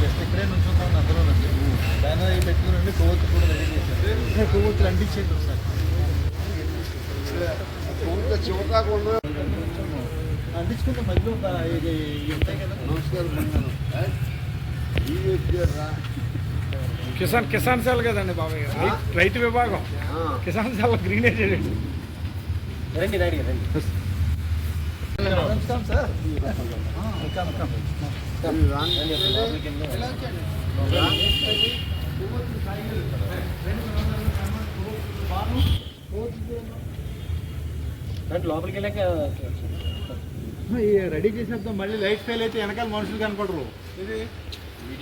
Just ఇక్కడే నుంచుంటాం అందరూ రండి బ్యానర్ అవి పెట్టుకుని కొవ్వొత్తు కూడా రెడీ చేశారు కొవ్వొత్తులు అంటించేయండి ఒకసారి అంటించుకుంటే మధ్యలో ఇది ఉంటాయి కదా కిసాన్ కిసాన్ సెల్ కదండి బాబాయ్. రైతు- విభాగం. కిసాన్ సెల్ గ్రీనేజ్ రండి రండి రండి. నమస్కారం సార్. లోపలికి వెళ్ళాక రెడీ చేసేద్దాం. మళ్ళీ లైట్ ఫెయిల్ అయితే వెనకాల మనుషులు కనపడరు.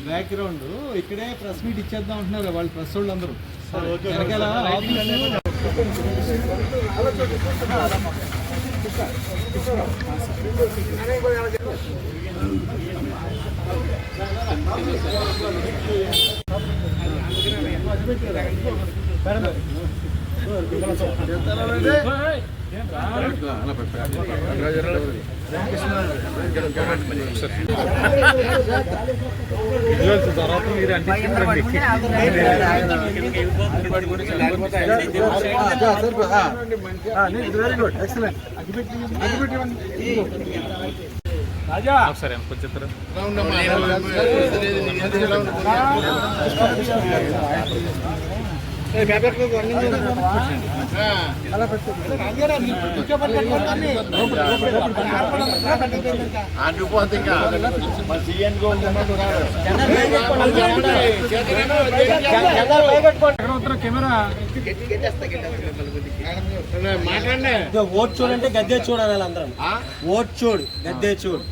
బ్యాక్గ్రౌండ్. ఇక్కడే ప్రెస్ మీట్ ఇచ్చేద్దాం అంటున్నారు వాళ్ళు ప్రెస్ వాళ్ళు అందరూ వెనకాల అలా పెట్టాలి. తర్వాత మీరు వెరీ గుడ్ ఎక్సలెంట్ ఒకసారి కొంచెం కెమెరా ఓట్ చూడంటే గద్దే చూడాలి అందరం ఓట్ చూడు గద్దే చూడు.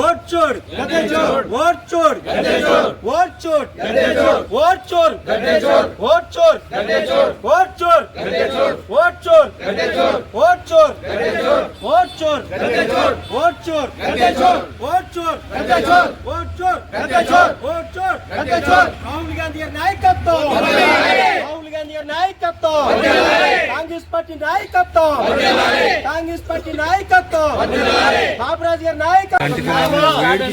ఓట్ చూడు గద్దే చూడు ఓట్ చూడు గద్దే చూడు ఓట్ చూడు గద్దే చూడు ఓట్ చూడు గద్దే చూడు ఓట్ చూడు గద్దే చూడు ఓట్ చూడు గద్దే చూడు ఓట్ చూడు గద్దే చూడు ఓట్ చూడు గద్దే చూడు ఓట్ చూడు గద్దే చూడు ఓట్ చూడు గద్దే చూడు ఓట్ చూడు గద్దే చూడు ఓట్ చూడు గద్దే చూడు ఓట్ ಗಾಂಧಿಯ ನಾಯಕತ್ವ ಕಾಂಗ್ರೆಸ್ ಪಾರ್ಟಿ ನಾಯಕತ್ವ ಕಾಂಗ್ರೆಸ್ ಪಾರ್ಟಿ ನಾಯಕತ್ವ బాబరాజ్ గారి నాయకత్వం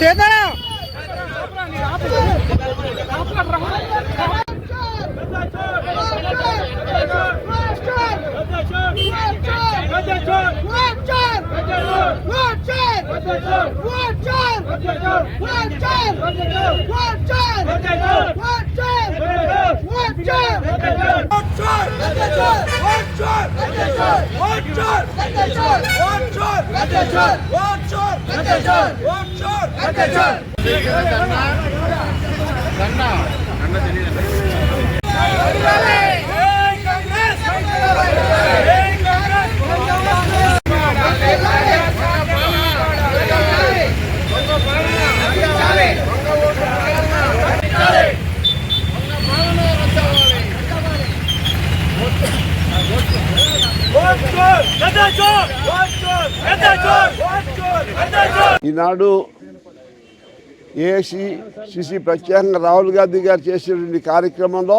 Sitaram One shot! One shot! One shot! One shot! ఈనాడు ఏఐసిసి ప్రత్యేకంగా రాహుల్ గాంధీ గారు చేసినటువంటి కార్యక్రమంలో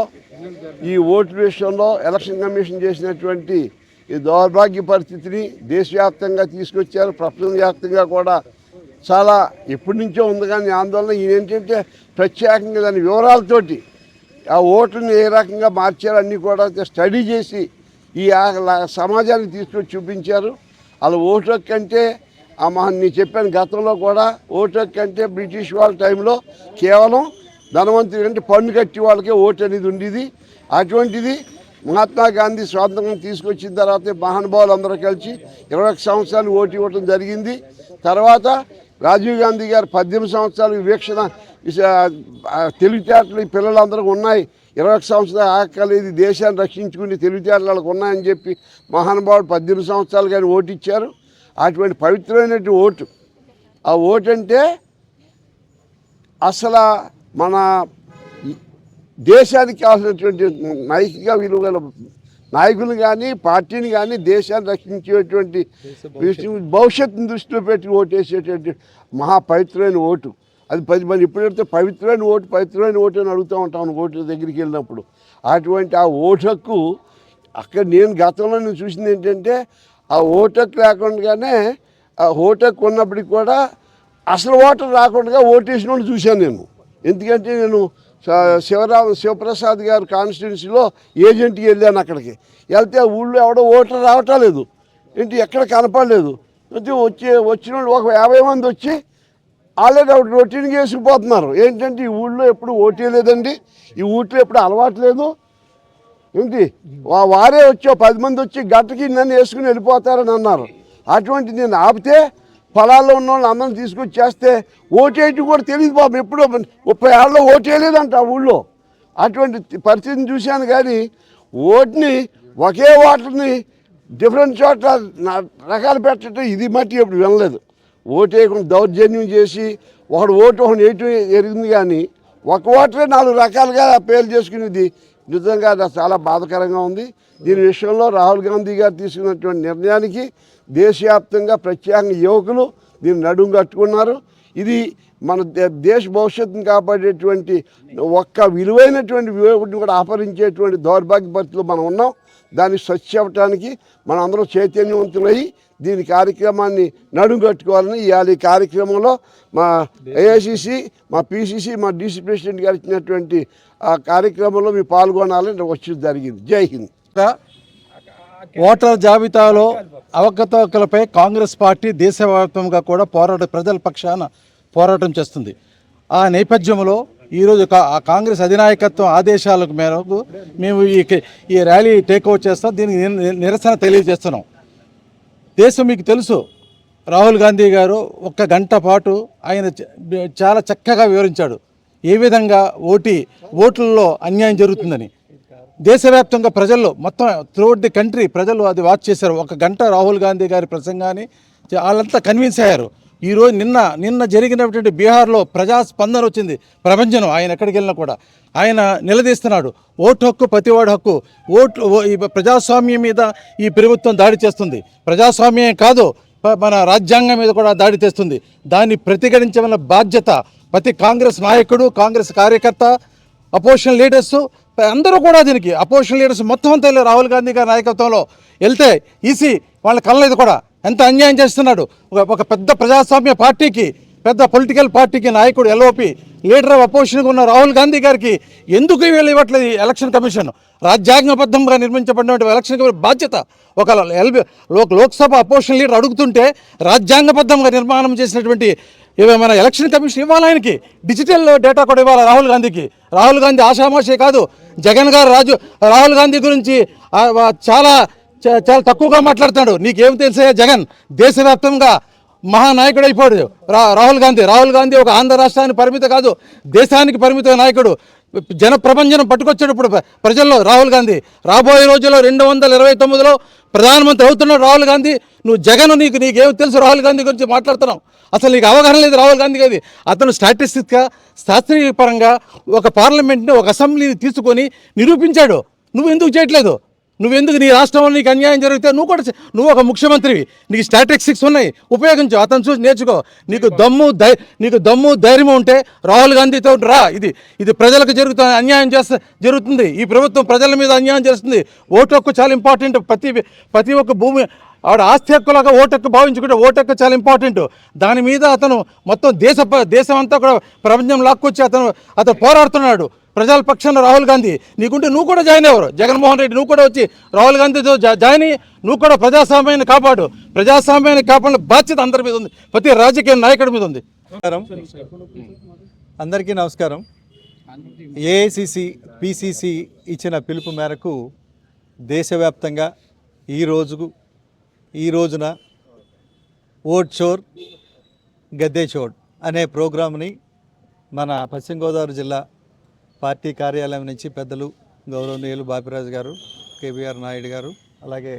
ఈ ఓటు విషయంలో ఎలక్షన్ కమిషన్ చేసినటువంటి ఈ దౌర్భాగ్య పరిస్థితిని దేశవ్యాప్తంగా తీసుకొచ్చారు. ప్రపంచవ్యాప్తంగా కూడా చాలా ఎప్పటి నుంచో ఉంది కానీ ఆందోళన ఏంటంటే ప్రత్యేకంగా దాని వివరాలతోటి ఆ ఓటుని ఏ రకంగా మార్చారు అన్నీ కూడా స్టడీ చేసి ఈ సమాజాన్ని సమాజానికి తీసుకొచ్చి చూపించారు. అలా ఓటు కంటే ఆ మా నేను చెప్పాను గతంలో కూడా ఓటు కంటే అంటే బ్రిటిష్ వాళ్ళ టైంలో కేవలం ధనవంతుడు అంటే పన్ను కట్టి వాళ్ళకే ఓటు అనేది ఉండేది. అటువంటిది మహాత్మా గాంధీ స్వాతంత్రం తీసుకొచ్చిన తర్వాత మహానుభావులు అందరూ కలిసి ఇరవై ఒక సంవత్సరాలు ఓటు ఇవ్వడం జరిగింది. తర్వాత రాజీవ్ గాంధీ గారు పద్దెనిమిది సంవత్సరాలు వివేక్షణ తెలివితేటలు ఈ పిల్లలందరూ ఉన్నాయి. ఇరవై ఒక సంవత్సరాలు ఆకలేదు దేశాన్ని రక్షించుకుని తెలివితేటలు వాళ్ళకు ఉన్నాయని చెప్పి మహానుభావుడు పద్దెనిమిది సంవత్సరాలు కానీ ఓటిచ్చారు. అటువంటి పవిత్రమైనటువంటి ఓటు. ఆ ఓటు అంటే అసలు మన దేశానికి కావాల్సినటువంటి నైతిక విలువల నాయకులు కానీ పార్టీని కానీ దేశాన్ని రక్షించేటువంటి విషయం భవిష్యత్తుని దృష్టిలో పెట్టి ఓటేసేటువంటి మహా పవిత్రమైన ఓటు. అది పది మంది ఎప్పుడైతే పవిత్రమైన ఓటు పవిత్రమైన ఓటు అని అడుగుతూ ఉంటాను ఓటు దగ్గరికి వెళ్ళినప్పుడు. అటువంటి ఆ ఓటు హక్కు అక్కడ నేను గతంలో నేను చూసింది ఏంటంటే ఆ ఓటకు లేకుండానే ఆ ఓటకు ఉన్నప్పటికి కూడా అసలు ఓటర్ రాకుండా ఓటేసిన వాళ్ళు చూశాను నేను. ఎందుకంటే నేను శివరామ శివప్రసాద్ గారు కాన్స్టిట్యున్సీలో ఏజెంట్కి వెళ్ళాను అక్కడికి. వెళ్తే ఆ ఊళ్ళో ఎవడో ఓటర్ రావటం లేదు. ఏంటి ఎక్కడ కనపడలేదు. అయితే వచ్చి వచ్చిన ఒక యాభై మంది వచ్చి ఆల్రెడీ ఆవిడ రొటీన్గా వేసుకుపోతున్నారు ఏంటంటే ఈ ఊళ్ళో ఎప్పుడు ఓటేయలేదండి ఈ ఊట్లో ఎప్పుడు అలవాటు లేదు. ఏంటి వా- వారే వచ్చో పది మంది వచ్చి గట్టకి నన్ను వేసుకుని వెళ్ళిపోతారని అన్నారు. అటువంటి నేను ఆపితే పొలాల్లో ఉన్న వాళ్ళు అందరం తీసుకొచ్చి చేస్తే ఓటేటి కూడా తెలియదు బాబు. ఎప్పుడో ముప్పై ఏళ్ళలో ఓటేయలేదంట ఆ ఊళ్ళో. అటువంటి పరిస్థితిని చూశాను కానీ ఓటుని ఒకే ఓటర్ని డిఫరెంట్ చోట్ల రకాలు పెట్టడం ఇది మట్టి ఎప్పుడు వినలేదు. ఓటేయకుండా దౌర్జన్యం చేసి ఒకడు ఓటు ఒకటి ఎటు ఎరిగింది కానీ ఒక ఓటరే నాలుగు రకాలుగా పేర్లు చేసుకునేది నిజంగా అది చాలా బాధకరంగా ఉంది. దీని విషయంలో రాహుల్ గాంధీ గారు తీసుకున్నటువంటి నిర్ణయానికి దేశవ్యాప్తంగా ప్రత్యేకంగా యువకులు దీన్ని నడుము కట్టుకున్నారు. ఇది మన దే- దేశ భవిష్యత్తును కాపాడేటువంటి ఒక్క విలువైనటువంటి విలువని కూడా అపహరించేటువంటి దౌర్భాగ్య పరిస్థితిలో మనం ఉన్నాం. దాన్ని స్వచ్ఛ అవ్వటానికి మనం అందరం చైతన్యవంతులై దీని కార్యక్రమాన్ని నడుంకట్టుకోవాలని ఇవాళ ఈ కార్యక్రమంలో మా ఏఐసిసి మా పిసిసి మా డీసీ ప్రెసిడెంట్ గారు ఇచ్చినటువంటి ఆ కార్యక్రమంలో మీరు పాల్గొనాలని వచ్చి జరిగింది. జై హింద్. ఓటర్ జాబితాలో అవకతవకలపై కాంగ్రెస్ పార్టీ దేశవ్యాప్తంగా కూడా పోరాట ప్రజల పక్షాన పోరాటం చేస్తుంది. ఆ నేపథ్యంలో ఈరోజు కా- కాంగ్రెస్ అధినాయకత్వం ఆదేశాలకు మేరకు మేము ఈ ఈ ర్యాలీ టేక్అవుట్ చేస్తాం. దీనికి నిర- నిరసన తెలియజేస్తున్నాం. దేశం మీకు తెలుసు. రాహుల్ గాంధీ గారు ఒక్క గంట పాటు ఆయన చాలా చక్కగా వివరించాడు. ఏ విధంగా ఓటి ఓట్లలో అన్యాయం జరుగుతుందని. దేశవ్యాప్తంగా ప్రజల్లో మొత్తం త్రూఅవుట్ ది కంట్రీ ప్రజలు అది వాచ్ చేశారు. ఒక గంట రాహుల్ గాంధీ గారి ప్రసంగాన్ని వాళ్ళంతా కన్విన్స్ అయ్యారు. ఈరోజు నిన్న నిన్న జరిగినటువంటి బీహార్లో ప్రజాస్పందన వచ్చింది. ప్రపంచం ఆయన ఎక్కడికి వెళ్ళినా కూడా. ఆయన నిలదీస్తున్నాడు. ఓటు హక్కు ప్రతివాడు హక్కు. ఓటు ఈ ప్రజాస్వామ్యం మీద ఈ ప్రభుత్వం దాడి చేస్తుంది. ప్రజాస్వామ్యం కాదు మన రాజ్యాంగం మీద కూడా దాడి చేస్తుంది. దాన్ని ప్రతిఘటించవలసిన బాధ్యత ప్రతి కాంగ్రెస్ నాయకుడు కాంగ్రెస్ కార్యకర్త అపోజిషన్ లీడర్స్ అందరూ కూడా దీనికి. అపోజిషన్ లీడర్స్ మొత్తం అంతా రాహుల్ గాంధీ గారి నాయకత్వంలో వెళ్తే ఈసీ వాళ్ళ కళ్ళలేదు కూడా ఎంత అన్యాయం చేస్తున్నాడు? ఒక పెద్ద ప్రజాస్వామ్య పార్టీకి పెద్ద పొలిటికల్ పార్టీకి నాయకుడు ఎల్ఓపి లీడర్ ఆఫ్ అపోజిషన్గా ఉన్న రాహుల్ గాంధీ గారికి ఎందుకు వీళ్ళు ఇవ్వట్లేదు ఈ ఎలక్షన్ కమిషన్ రాజ్యాంగబద్ధంగా నిర్మించబడినటువంటి ఎలక్షన్ కమిషన్ బాధ్యత. ఒక ఎల్బి లోక్సభ అపోజిషన్ లీడర్ అడుగుతుంటే రాజ్యాంగబద్ధంగా నిర్మాణం చేసినటువంటి మన ఎలక్షన్ కమిషన్ ఇవ్వాలి ఆయనకి? డిజిటల్ డేటా కూడా ఇవ్వాలి రాహుల్ గాంధీకి? రాహుల్ గాంధీ ఆషామాషే కాదు. జగన్ గారు రాజు రాహుల్ గాంధీ గురించి చాలా చాలా తక్కువగా మాట్లాడుతున్నాడు. నీకేం తెలుసా జగన్? దేశవ్యాప్తంగా మహానాయకుడు అయిపోయాడు రా రాహుల్ గాంధీ. రాహుల్ గాంధీ ఒక ఆంధ్ర రాష్ట్రానికి పరిమిత కాదు. దేశానికి పరిమిత నాయకుడు. జన ప్రపంచం పట్టుకొచ్చేటప్పుడు ప్రజల్లో రాహుల్ గాంధీ. రాబోయే రోజుల్లో రెండు వందల ఇరవై తొమ్మిదిలో ప్రధానమంత్రి అవుతున్నాడు రాహుల్ గాంధీ. నువ్వు జగన్ నీకు నీకేం తెలుసు రాహుల్ గాంధీ గురించి మాట్లాడుతున్నావు? అసలు నీకు అవగాహన లేదు రాహుల్ గాంధీ గారి. అతను స్టాటిస్టిక్గా శాస్త్రీయ పరంగా ఒక పార్లమెంట్ని ఒక అసెంబ్లీని తీసుకొని నిరూపించాడు. నువ్వు ఎందుకు చేయట్లేదు? నువ్వెందుకు నీ రాష్ట్రంలో నీకు అన్యాయం జరిగితే నువ్వు కూడా నువ్వు ఒక ముఖ్యమంత్రివి. నీకు స్టాటిస్టిక్స్ ఉన్నాయి. ఉపయోగించు. అతను చూసి నేర్చుకో. నీకు దమ్ము ధై నీకు దమ్ము ధైర్యం ఉంటే రాహుల్ గాంధీతో రా. ఇది ఇది ప్రజలకు జరుగుతున్న అన్యాయం చేస్తే జరుగుతుంది. ఈ ప్రభుత్వం ప్రజల మీద అన్యాయం చేస్తుంది. ఓటు హక్కు చాలా ఇంపార్టెంట్ ప్రతి ప్రతి ఒక్క భూమి ఆవిడ ఆస్తి హక్కులాగా ఓటు భావించుకుంటే ఓటు చాలా ఇంపార్టెంట్ దాని మీద అతను మొత్తం దేశ ప- దేశం అంతా కూడా ప్రపంచం లాక్కొచ్చి అతను అతను పోరాడుతున్నాడు. ప్రజల పక్షాన రాహుల్ గాంధీ. నీకుంటే నువ్వు కూడా జాయిన్ అవ్వరు జగన్మోహన్ రెడ్డి నువ్వు కూడా వచ్చి రాహుల్ గాంధీతో జాయిన్ అయ్యి నువ్వు కూడా ప్రజాస్వామ్యాన్ని కాపాడు. ప్రజాస్వామ్యాన్ని కాపాడిన బాధ్యత అందరి మీద ఉంది. ప్రతి రాజకీయ నాయకుడి మీద ఉంది. అందరికీ నమస్కారం. ఏఐసిసి పిసిసి ఇచ్చిన పిలుపు మేరకు దేశవ్యాప్తంగా ఈ రోజుకు ఈ రోజున ఓట్ చోర్ గద్దె చోడ్ అనే ప్రోగ్రామ్ని మన పశ్చిమ గోదావరి జిల్లా పార్టీ కార్యాలయం నుంచి పెద్దలు గౌరవనీయులు బాపిరాజు గారు కేబీఆర్ నాయుడు గారు అలాగే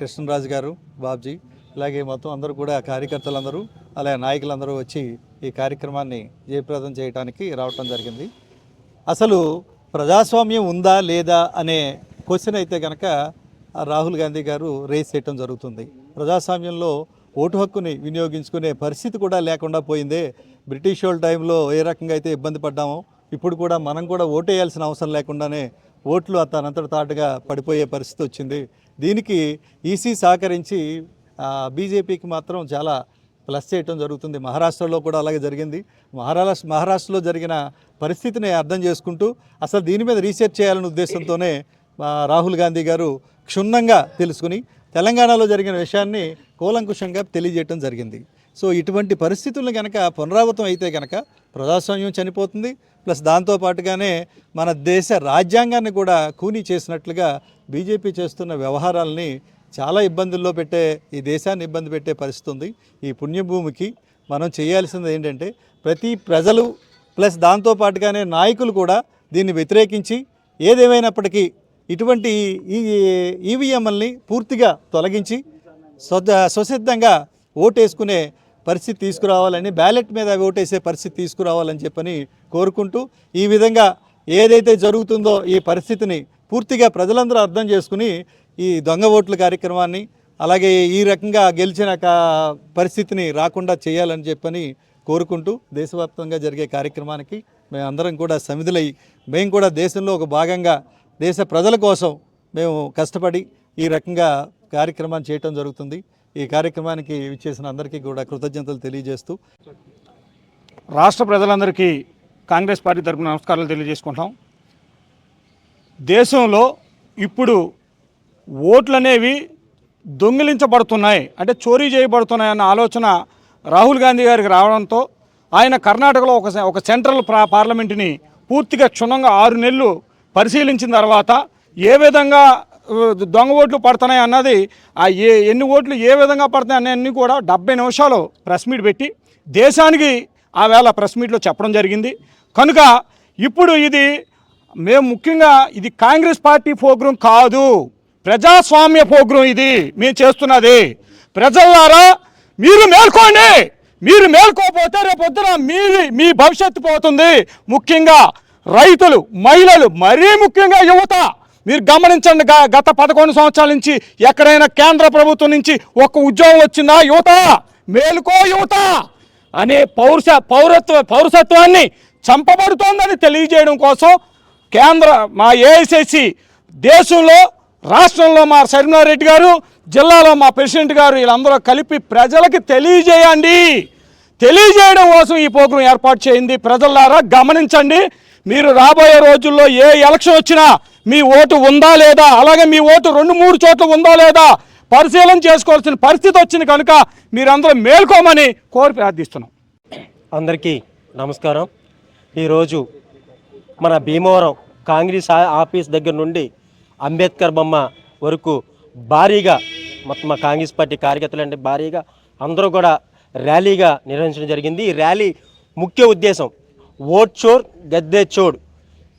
కృష్ణరాజు గారు బాబ్జీ ఇలాగే మొత్తం అందరూ కూడా కార్యకర్తలందరూ అలాగే నాయకులందరూ వచ్చి ఈ కార్యక్రమాన్ని జయప్రదం చేయడానికి రావటం జరిగింది. అసలు ప్రజాస్వామ్యం ఉందా లేదా అనే క్వశ్చన్ అయితే కనుక రాహుల్ గాంధీ గారు రేస్ చేయటం జరుగుతుంది. ప్రజాస్వామ్యంలో ఓటు హక్కుని వినియోగించుకునే పరిస్థితి కూడా లేకుండా పోయిందే. బ్రిటిష్ వాళ్ళ టైంలో ఏ రకంగా అయితే ఇబ్బంది పడ్డామో ఇప్పుడు కూడా మనం కూడా ఓటు వేయాల్సిన అవసరం లేకుండానే ఓట్లు తనంతట తాటుగా పడిపోయే పరిస్థితి వచ్చింది. దీనికి ఈసీ సహకరించి బీజేపీకి మాత్రం చాలా ప్లస్ చేయటం జరుగుతుంది. మహారాష్ట్రలో కూడా అలాగే జరిగింది. మహారాష్ట్ర మహారాష్ట్రలో జరిగిన పరిస్థితిని అర్థం చేసుకుంటూ అసలు దీని మీద రీసెర్చ్ చేయాలనే ఉద్దేశంతోనే రాహుల్ గాంధీ గారు క్షుణ్ణంగా తెలుసుకుని తెలంగాణలో జరిగిన విషయాన్ని కూలంకుషంగా తెలియజేయటం జరిగింది. సో ఇటువంటి పరిస్థితులను కనుక పునరావృతం అయితే కనుక ప్రజాస్వామ్యం చనిపోతుంది. ప్లస్ దాంతో పాటుగానే మన దేశ రాజ్యాంగాన్ని కూడా కూనీ చేసినట్లుగా బీజేపీ చేస్తున్న వ్యవహారాలని చాలా ఇబ్బందుల్లో పెట్టే ఈ దేశాన్ని ఇబ్బంది పెట్టే పరిస్థితి ఉంది. ఈ పుణ్యభూమికి మనం చేయాల్సింది ఏంటంటే ప్రతి ప్రజలు ప్లస్ దాంతో పాటుగానే నాయకులు కూడా దీన్ని వ్యతిరేకించి ఏదేమైనప్పటికీ ఇటువంటి ఈ ఈవీఎంఎల్ని పూర్తిగా తొలగించి స్వద స్వసిద్ధంగా ఓటేసుకునే పరిస్థితి తీసుకురావాలని బ్యాలెట్ మీద ఓటేసే పరిస్థితి తీసుకురావాలని చెప్పని కోరుకుంటూ ఈ విధంగా ఏదైతే జరుగుతుందో ఈ పరిస్థితిని పూర్తిగా ప్రజలందరూ అర్థం చేసుకుని ఈ దొంగ ఓట్ల కార్యక్రమాన్ని అలాగే ఈ రకంగా గెలిచిన కా- పరిస్థితిని రాకుండా చేయాలని చెప్పని కోరుకుంటూ దేశవ్యాప్తంగా జరిగే కార్యక్రమానికి మేమందరం కూడా సమిధులై మేము కూడా దేశంలో ఒక భాగంగా దేశ ప్రజల కోసం మేము కష్టపడి ఈ రకంగా కార్యక్రమాన్ని చేయటం జరుగుతుంది. ఈ కార్యక్రమానికి ఇచ్చేసిన అందరికీ కూడా కృతజ్ఞతలు తెలియజేస్తూ రాష్ట్ర ప్రజలందరికీ కాంగ్రెస్ పార్టీ తరపున నమస్కారాలు తెలియజేసుకుంటాం దేశంలో ఇప్పుడు ఓట్లు అనేవి దొంగిలించబడుతున్నాయి అంటే చోరీ చేయబడుతున్నాయి అన్న ఆలోచన రాహుల్ గాంధీ గారికి రావడంతో ఆయన కర్ణాటకలో ఒక ఒక సెంట్రల్ పార్లమెంటుని పూర్తిగా క్షుణ్ణంగా ఆరు నెలలు పరిశీలించిన తర్వాత ఏ విధంగా దొంగ ఓట్లు పడుతున్నాయి అన్నది ఆ ఏ ఎన్ని ఓట్లు ఏ విధంగా పడుతున్నాయి అన్నీ కూడా డెబ్బై నిమిషాలు ప్రెస్ మీట్ పెట్టి దేశానికి ఆ వేళ ప్రెస్ మీట్లో చెప్పడం జరిగింది. కనుక ఇప్పుడు ఇది మేము ముఖ్యంగా ఇది కాంగ్రెస్ పార్టీ ప్రోగ్రాం కాదు. ప్రజాస్వామ్య ప్రోగ్రాం ఇది. మేము చేస్తున్నది. ప్రజలారా మీరు మేల్కోండి. మీరు మేల్కోపోతే రేపొద్దున మీ మీ భవిష్యత్తు పోతుంది. ముఖ్యంగా రైతులు మహిళలు మరీ ముఖ్యంగా యువత మీరు గమనించండి గత పదకొండు సంవత్సరాల నుంచి ఎక్కడైనా కేంద్ర ప్రభుత్వం నుంచి ఒక ఉద్యోగం వచ్చిందా యువత? మేలుకో యువత! అనే పౌరుష పౌరత్వ పౌరసత్వాన్ని చంపబడుతోందని తెలియజేయడం కోసం కేంద్ర మా ఏఐసిసి దేశంలో రాష్ట్రంలో మా రెడ్డి గారు జిల్లాలో మా ప్రెసిడెంట్ గారు వీళ్ళందరూ కలిపి ప్రజలకి తెలియజేయండి! తెలియజేయడం కోసం ఈ ప్రోగ్రాం ఏర్పాటు చేయింది. ప్రజలారా గమనించండి. మీరు రాబోయే రోజుల్లో ఏ ఎలక్షన్ వచ్చినా మీ ఓటు ఉందా లేదా? అలాగే మీ ఓటు రెండు మూడు చోట్ల ఉందా లేదా? పరిశీలన చేసుకోవాల్సిన పరిస్థితి వచ్చింది కనుక మీరందరూ మేల్కోమని కోరి ప్రార్థిస్తున్నాం. అందరికీ నమస్కారం. ఈరోజు మన భీమవరం కాంగ్రెస్ ఆ- ఆఫీస్ దగ్గర నుండి అంబేద్కర్ బొమ్మ వరకు భారీగా మొత్తం మా కాంగ్రెస్ పార్టీ కార్యకర్తలు అంటే భారీగా అందరూ కూడా ర్యాలీగా నిర్వహించడం జరిగింది. ఈ ర్యాలీ ముఖ్య ఉద్దేశం ఓట్ చోర్ గద్దె చోడ్.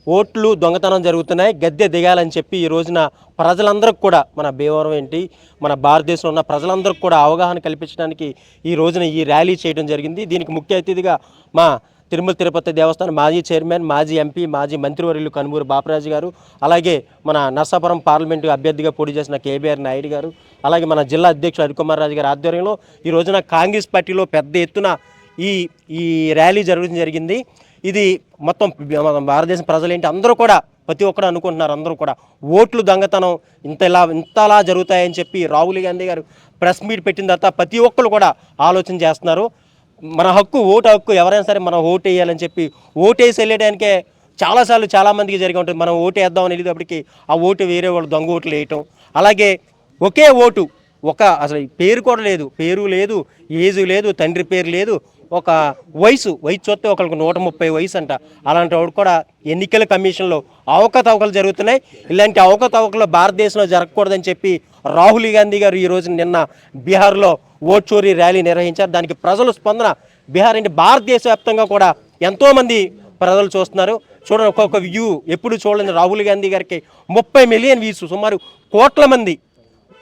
ఓట్లు దొంగతనం జరుగుతున్నాయి గద్దె దిగాలని చెప్పి ఈ రోజున ప్రజలందరికీ కూడా మన భీమవరం ఏంటి మన భారతదేశంలో ఉన్న ప్రజలందరికీ కూడా అవగాహన కల్పించడానికి ఈ రోజున ఈ ర్యాలీ చేయడం జరిగింది. దీనికి ముఖ్య అతిథిగా మా తిరుమల తిరుపతి దేవస్థానం మాజీ చైర్మన్ మాజీ ఎంపీ మాజీ మంత్రివర్యులు కనుమూరు బాపరాజు గారు అలాగే మన నర్సాపురం పార్లమెంటు అభ్యర్థిగా పోటీ చేసిన కేబీఆర్ నాయుడు గారు అలాగే మన జిల్లా అధ్యక్షుడు హరికుమార్ రాజు గారి ఆధ్వర్యంలో ఈ రోజున కాంగ్రెస్ పార్టీలో పెద్ద ఎత్తున ఈ ఈ ర్యాలీ జరగడం జరిగింది. ఇది మొత్తం భారతదేశం ప్రజలేంటి అందరూ కూడా ప్రతి ఒక్కరు అనుకుంటున్నారు అందరూ కూడా. ఓట్లు దొంగతనం ఇంత ఇలా ఇంతలా జరుగుతాయని చెప్పి రాహుల్ గాంధీ గారు ప్రెస్ మీట్ పెట్టిన తర్వాత ప్రతి ఒక్కరు కూడా ఆలోచన చేస్తున్నారు. మన హక్కు ఓటు హక్కు ఎవరైనా సరే మనం ఓటు వేయాలని చెప్పి ఓటు వేసి వెళ్ళడానికే చాలాసార్లు చాలామందికి జరిగి ఉంటుంది. మనం ఓటు వేద్దామని వెళ్ళేటప్పటికి ఆ ఓటు వేరే వాళ్ళు దొంగ ఓట్లు వేయటం. అలాగే ఒకే ఓటు. ఒక అసలు పేరు కూడా లేదు. పేరు లేదు ఏజు లేదు తండ్రి పేరు లేదు. ఒక వయసు వయసు చూస్తే ఒకరికి నూట ముప్పై వయసు అంట. అలాంటి వాడు కూడా ఎన్నికల కమిషన్లో అవకతవకలు జరుగుతున్నాయి. ఇలాంటి అవకతవకలు భారతదేశంలో జరగకూడదని చెప్పి రాహుల్ గాంధీ గారు ఈరోజు నిన్న బీహార్లో ఓట్ చోరీ ర్యాలీ నిర్వహించారు. దానికి ప్రజల స్పందన బీహార్ అంటే భారతదేశ వ్యాప్తంగా కూడా ఎంతోమంది ప్రజలు చూస్తున్నారు. చూడండి ఒక్కొక్క వ్యూ ఎప్పుడు చూడలేదు రాహుల్ గాంధీ గారికి ముప్పై మిలియన్ వ్యూస్ సుమారు కోట్ల మంది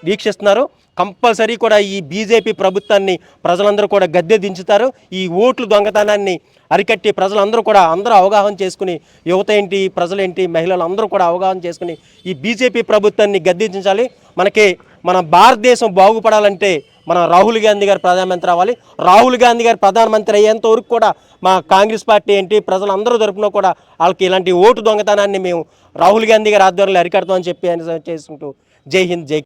వీక్షిస్తున్నారు. కంపల్సరీ కూడా ఈ బీజేపీ ప్రభుత్వాన్ని ప్రజలందరూ కూడా గద్దె దించుతారు. ఈ ఓట్లు దొంగతనాన్ని అరికట్టి ప్రజలందరూ కూడా అందరూ అవగాహన చేసుకుని యువత ఏంటి ప్రజలేంటి మహిళలు అందరూ కూడా అవగాహన చేసుకుని ఈ బీజేపీ ప్రభుత్వాన్ని గద్దెదించాలి మనకి మన భారతదేశం బాగుపడాలంటే మన రాహుల్ గాంధీ గారు ప్రధానమంత్రి అవ్వాలి. రాహుల్ గాంధీ గారు ప్రధానమంత్రి అయ్యేంత వరకు కూడా మా కాంగ్రెస్ పార్టీ ఏంటి ప్రజలందరూ తరపున కూడా వాళ్ళకి ఇలాంటి ఓటు దొంగతనాన్ని మేము రాహుల్ గాంధీ గారి ఆధ్వర్యంలో అరికడతామని చెప్పి ఆయన చేసుకుంటూ జై హింద్ జై